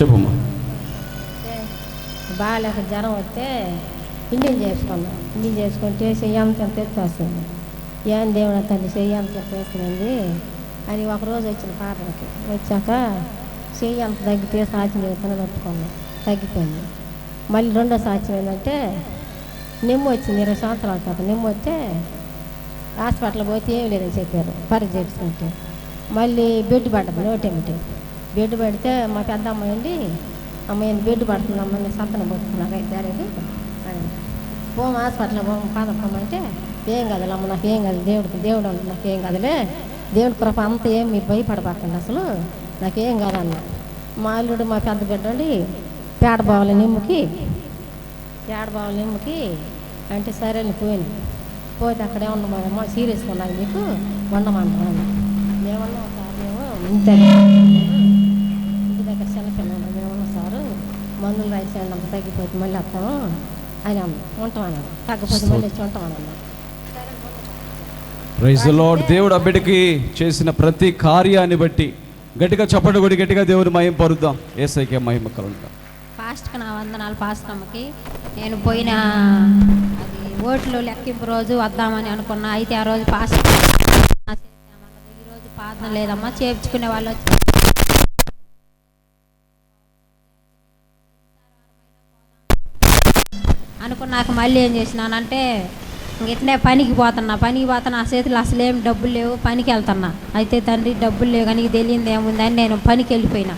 చెప్పమ్మా. బాగాలేక జ్వరం వస్తే ఇండియన్ చేసుకున్నాం ఇండియన్ చేసుకుంటే చెయ్యంత ఎంత ఎత్తేస్తుంది ఏం దేవుడు తల్లి చెయ్యంత తెస్తుంది అని ఒకరోజు వచ్చిన పాటలకి వచ్చాక చెయ్యంత తగ్గితే సాధ్యం చేస్తాను పట్టుకున్నాం తగ్గిపోయింది. మళ్ళీ రెండో సాధ్యం ఏంటంటే నిమ్ము వచ్చింది ఇరవై సంవత్సరాల తర్వాత. నిమ్ము వస్తే హాస్పిటల్ పోతే ఏం లేదని చెప్పారు. పరీక్ష చేసుకుంటే. మళ్ళీ బెడ్ పడ్డది నోటేమిటి బెడ్ పడితే మా పెద్ద అమ్మాయి ఉండి అమ్మాయి బెడ్ పడుతుంది అమ్మాయి సంతనం పడుతుంది అయితే అనేది అని పోము హాస్పిటల్ పోము పాదపమ్మంటే ఏం కదలే అమ్మ నాకు ఏం కాదు దేవుడికి దేవుడు అంటే నాకు ఏం కదలే దేవుడి కృప అంత ఏం మీరు భయపడబాకండి అసలు నాకేం కాదన్న మా అల్లుడు మా పెద్ద బిడ్డ ఉండి పేడ బావల నిమ్ముకి పేడ బావల నిమ్ముకి అంటే సరే అని పోయింది. పోతే అక్కడే ఉండమా సీరియస్గా ఉన్నాను మీకు ఉండమంటున్నాను ఏమన్నా ఒకసారి మేము ఇంత. మందులు రాసేయండి అంత తగ్గిపోతే మళ్ళీ వస్తాము అని అన్నాం ఉంటామన్నాం తగ్గిపోతే మళ్ళీ వచ్చి ఉంటామన్నాం ప్రైజ్ లార్డ్ దేవుడు ఆ బిడ్డకి చేసిన ప్రతి కార్యాన్ని బట్టి గట్టిగా చప్పటి కొడి గట్టిగా దేవుని మహిమ పరుద్దాం. ఏసైకే మహిమ కలుగుతాం పాస్ట్కి నా వందనాలు పాస్టమ్మకి నేను పోయిన అది ఓట్లు లెక్కింపు రోజు వద్దామని అనుకున్నా. అయితే ఆ రోజు పాస్ట్ ఈ రోజు పాదం లేదమ్మా. చేర్చుకునే వాళ్ళు వచ్చి అనుకున్నాక మళ్ళీ ఏం చేసినానంటే ఇట్లే పనికి పోతున్నా. పనికి పోతున్నా ఆ చేతులు అసలు ఏం డబ్బులు లేవు పనికి వెళ్తున్నా. అయితే తండ్రి డబ్బులు లేవు కానీ తెలియదు ఏముందని నేను పనికి వెళ్ళిపోయినా.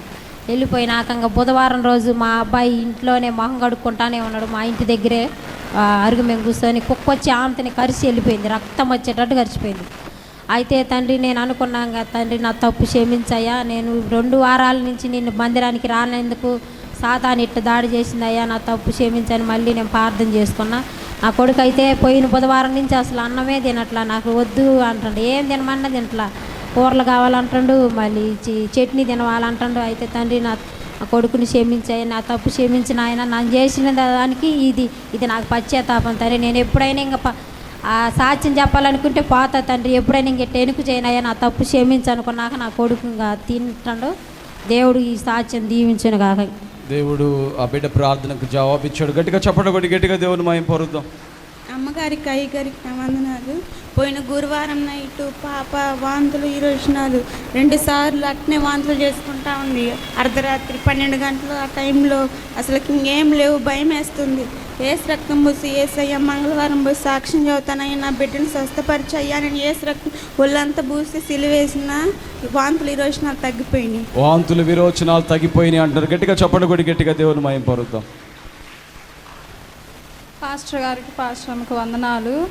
వెళ్ళిపోయినాక ఇంకా బుధవారం రోజు మా అబ్బాయి ఇంట్లోనే మొహం కడుక్కుంటానే ఉన్నాడు. మా ఇంటి దగ్గరే అరుగు మేము కూర్చొని కుక్క వచ్చి ఆమెతని కరిచి వెళ్ళిపోయింది. రక్తం వచ్చేటట్టు కరిచిపోయింది. అయితే తండ్రి నేను అనుకున్నాను కదా తండ్రి నా తప్పు క్షమించయ్యా. నేను రెండు వారాల నుంచి నిన్ను మందిరానికి రానందుకు సాతాన్ ఇట్ట దాడి చేసిందయ్యా నా తప్పు క్షమించని మళ్ళీ నేను ప్రార్థన చేసుకున్నా. నా కొడుకు అయితే పోయిన బుధవారం నుంచి అసలు అన్నమే తినట్లా నాకు వద్దు అంటాడు. ఏం తినమన్నా తినట్లా. కూరలు కావాలంటాడు మళ్ళీ చట్నీ తినవాలంటాడు. అయితే తండ్రి నా కొడుకుని క్షమించాయి నా తప్పు క్షమించిన ఆయన నన్ను చేసిన దానికి ఇది ఇది నాకు పశ్చాత్తాపం తండ్రి. నేను ఎప్పుడైనా ఇంకా ఆ సాక్ష్యం చెప్పాలనుకుంటే పోతా తండ్రి. ఎప్పుడైనా ఇంక టెనుకు చేయనయ్యా నా తప్పు క్షమించనుకున్నాక నా కొడుకు ఇంకా తింటాడు. దేవుడు ఈ సాక్ష్యం దీవించను కాక దేవుడు ఆ బిడ్డ ప్రార్థనకు జవాబిచ్చాడు గట్టిగా చెప్పడం కొడి గట్టిగా దేవుని మాయం పొరుద్దాం. అమ్మగారికి అయ్యగారికి నా వందనాలు. పోయిన గురువారం నైట్ పాప వాంతులు ఈరోజు నాడు రెండు సార్లు అట్నే వాంతులు చేసుకుంటా ఉంది. అర్ధరాత్రి పన్నెండు గంటలు ఆ టైంలో అసలు ఇంకేం లేవు భయం వేస్తుంది ఏసు రక్తం పూసి ఏసయ్య మంగళవారం పోయి సాక్ష్యం చదువుతానయ్యా నా బిడ్డను స్వస్థపరిచి అయ్యా నేను ఏసు రక్తం ఒళ్ళంతా పూసి సిలివేసిన వాంతులు నాకు తగ్గిపోయినాయి. వాంతులు విరోచనాలు తగ్గిపోయినాయి అంటారు. గట్టిగా చప్పటి కొడి గట్టిగా దేవుని మహిమ పరుద్దాం. పాస్టర్ గారికి పాస్టర్ అమ్మకి వందనాలు.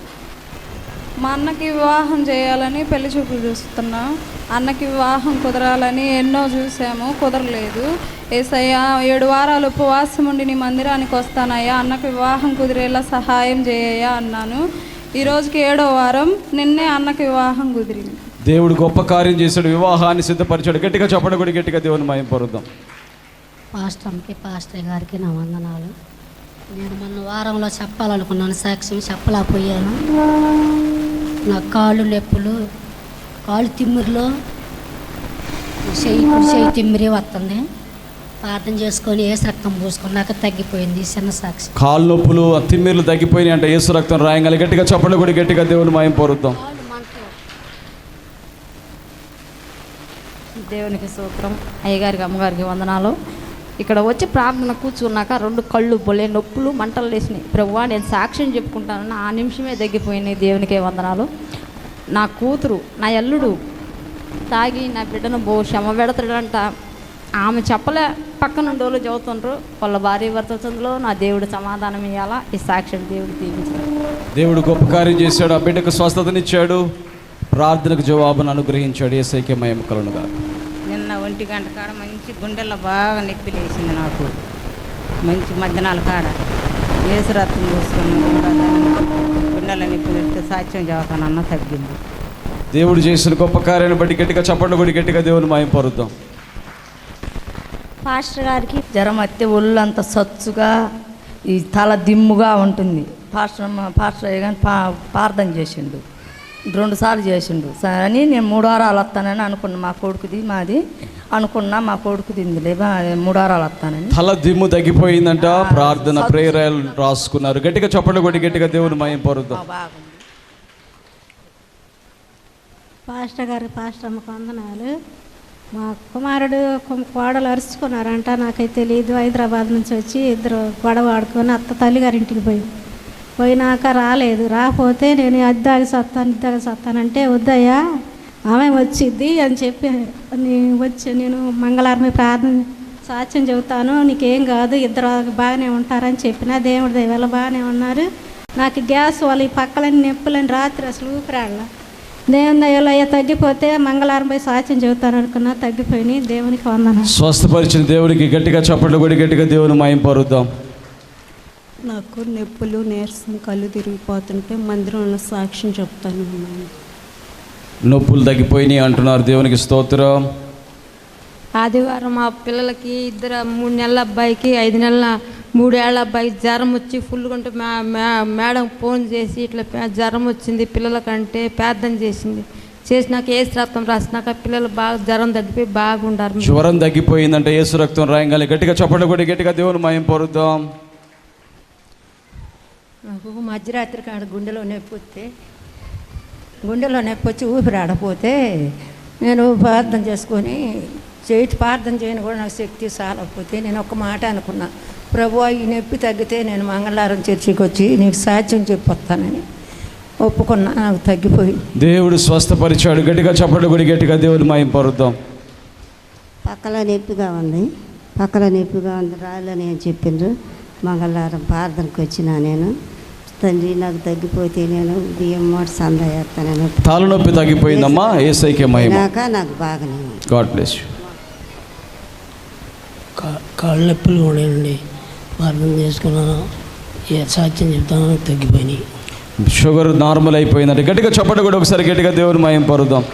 మా అన్నకి వివాహం చేయాలని పెళ్ళి చూపులు చూస్తున్నా. అన్నకి వివాహం కుదరాలని ఎన్నో చూసాము కుదరలేదు. ఏసయ్య ఏడు వారాలు ఉపవాసం ఉండి నీ మందిరానికి వస్తానయ్యా అన్నకి వివాహం కుదిరేలా సహాయం చేయయ్యా అన్నాను. ఈ రోజుకి ఏడో వారం నిన్నే అన్నకి వివాహం కుదిరింది. దేవుడు గొప్ప కార్యం చేశాడు వివాహాన్ని సిద్ధపరిచాడు. గట్టిగా చప్పటి కొడి గట్టిగా దేవుని మహిమ పరుద్దాం. పాస్టర్కి పాస్టర్ గారికి నా వందనాలు. నేను మొన్న వారంలో చెప్పాలనుకున్నాను సాక్ష్యం చెప్పలేకపోయాను. నా కాళ్ళు నొప్పులు కాళ్ళు తిమ్మిరిలో చెయ్యి కుడి చెయ్యి తిమ్మిరి వస్తుంది ప్రార్థన చేసుకొని ఏ రక్తం పూసుకున్నాక తగ్గిపోయింది చిన్న సాక్షి. కాళ్ళు నొప్పులు తిమ్మిర్లు తగ్గిపోయినాయి అంటే యేసు రక్తం రాయంగాలి గట్టిగా చప్పటి కొడి గట్టిగా దేవుని మహిమ పరుద్దాం. దేవునికి సూత్రం అయ్యగారికి అమ్మగారికి వందనాలు. ఇక్కడ వచ్చి ప్రార్థన కూర్చున్నాక రెండు కళ్ళు బొలే నొప్పులు మంటలు లేసినాయి. ప్రభువా నేను సాక్ష్యం చెప్పుకుంటానన్న ఆ నిమిషమే తగ్గిపోయినాయి దేవునికే వందనాలు. నా కూతురు నా ఎల్లుడు తాగి నా బిడ్డను బో క్షమ పెడతాడంట. ఆమె చెప్పలే పక్కన డోలు చదువుతుండ్రు. వాళ్ళ భార్య భర్తలో నా దేవుడు సమాధానం ఇవ్వాలా ఈ సాక్ష్యం దేవుడు దీవించాలి దేవుడు గొప్ప కార్యం చేశాడు. ఆ బిడ్డకు స్వస్థతనిచ్చాడు. ప్రార్థనకు జవాబును అనుగ్రహించాడు. ఏసైకే మహిమ కలను ఒంటి గంట కాడ మంచి గుండెల్లో బాగా నొప్పి లేచింది నాకు. మంచి మధ్యాహ్నాల కాడ. ఏసురత్నం చూసుకుని గుండెల నొప్పి లేస్తే సాక్ష్యం చదువుతానన్న తగ్గింది. దేవుడు చేసిన గొప్ప కార్యాన్ని బట్టి గట్టిగా చప్పట్లు కొడి గట్టిగా దేవుని మహిమ పరుద్దాం. పాస్టర్ గారికి జ్వరం వస్తే ఒళ్ళు అంత సచ్చుగా ఈ తల దిమ్ముగా ఉంటుంది. పాస్టర్ పాస్టర్ అయ్య కానీ పా ప్రార్థన చేసిండు. రెండు సార్లు చేసిండు. సరే అని నేను మూడు వారాలు వస్తానని అనుకున్నా. మా కొడుకుది మాది. అనుకున్నా మా కొడుకుది ఇందులే బా- మూడు వారాలు వస్తానని తల దిమ్ము తగ్గిపోయిందంట. ప్రార్థన ప్రేరాలు రాసుకున్నారు. గట్టిగా చప్పట్లు కొట్టి గట్టిగా దేవుని మయం పరుద్దాం. బాగుంది. పాస్టర్ గారి పాస్టర్ అమ్మకు వందనాలు. మా కుమారుడు కొ- కోడలు అరుచుకున్నారంట. నాకైతే తెలియదు హైదరాబాద్ నుంచి వచ్చి ఇద్దరు గొడవ ఆడుకొని అత్త తల్లిగారింటికి పోయి పోయినాక రాలేదు. రాకపోతే నేను అద్దాకి సత్తాను ఇద్దాకి సత్తానంటే వద్దయ్యా ఆమె వచ్చిద్ది అని చెప్పి నేను వచ్చి నేను మంగళవారం ప్రార్థన సాక్ష్యం చెబుతాను నీకేం కాదు ఇద్దరు బాగానే ఉంటారని చెప్పిన దేవుడి దయవల్ల బాగానే ఉన్నారు. నాకు గ్యాస్ వాళ్ళు ఈ పక్కలని నొప్పులని రాత్రి అసలు ఊపిరాళ్ళ దేవుని దయవల్ల అయ్యా తగ్గిపోతే మంగళవారం పోయి సాక్ష్యం చెబుతాను అనుకున్నా తగ్గిపోయినాయి. దేవునికి వందన స్వస్థపరిచిన దేవునికి గట్టిగా చప్పట్లు కొట్టి గట్టిగా దేవుని మయం పరుద్దాం. నాకు నొప్పులు నీరసం కళ్ళు తిరిగిపోతుంటే మందిరంలో సాక్ష్యం చెప్తాను నొప్పులు తగ్గిపోయినాయి అంటున్నారు. దేవునికి స్తోత్రం. ఆదివారం మా పిల్లలకి ఇద్దరు మూడు నెలల అబ్బాయికి ఐదు నెలల మూడేళ్ళ అబ్బాయికి జ్వరం వచ్చి ఫుల్ ఉంటే మా మా- మేడం ఫోన్ చేసి ఇట్లా జ్వరం వచ్చింది పిల్లలకంటే ప్రార్థన చేసింది. చేసినాక ఏ రక్తం రాసినాక పిల్లలు బాగా జ్వరం తగ్గిపోయి బాగుండారు. జ్వరం తగ్గిపోయిందంటే యేసు రక్తం రాయంగాలి గట్టిగా చప్పట్లు కొట్టి గట్టిగా దేవుని మయం పరుద్దాం. నాకు మధ్యరాత్రి కాడ గుండెలో నొప్పి వస్తే గుండెలో నొప్పి వచ్చి ఊపిరాడపోతే నేను ప్రార్థన చేసుకొని చేతి ప్రార్థన చేయని కూడా నాకు శక్తి చాలకపోతే నేను ఒక మాట అనుకున్నా ప్రభు ఈ నొప్పి తగ్గితే నేను మంగళవారం చర్చికి వచ్చి నీకు సాధ్యం చెప్పొస్తానని ఒప్పుకున్నా నాకు తగ్గిపోయి దేవుడు స్వస్థపరిచాడు. గట్టిగా చప్పట్లు కొట్టి గట్టిగా దేవుని మయం పరుద్దాం. పక్కల నొప్పిగా ఉంది. పక్కల నొప్పిగా ఉంది. రాళ్ళని అని చెప్పిండ్రు? మంగళవారం ప్రార్థనకు వచ్చిన నేను. తండ్రి నాకు తగ్గిపోతే నేను బియ్యం మూట సంద వేస్తానని తలనొప్పి తగ్గిపోయిందమ్మా ఏసైకే మహిమ. నాక నాకు బాగానే ఉంది. God bless you. కా- కాళ్ళ నొప్పులు ఉండేయండి ప్రార్థన చేసుకున్నాను. ఏ సాక్ష్యం చెప్తాను తగ్గిపోయినాయి. షుగర్ నార్మల్ అయిపోయిందంటే గట్టిగా చప్పట్లు కూడా ఒకసారి గట్టిగా దేవుని మయం పరుద్దాం.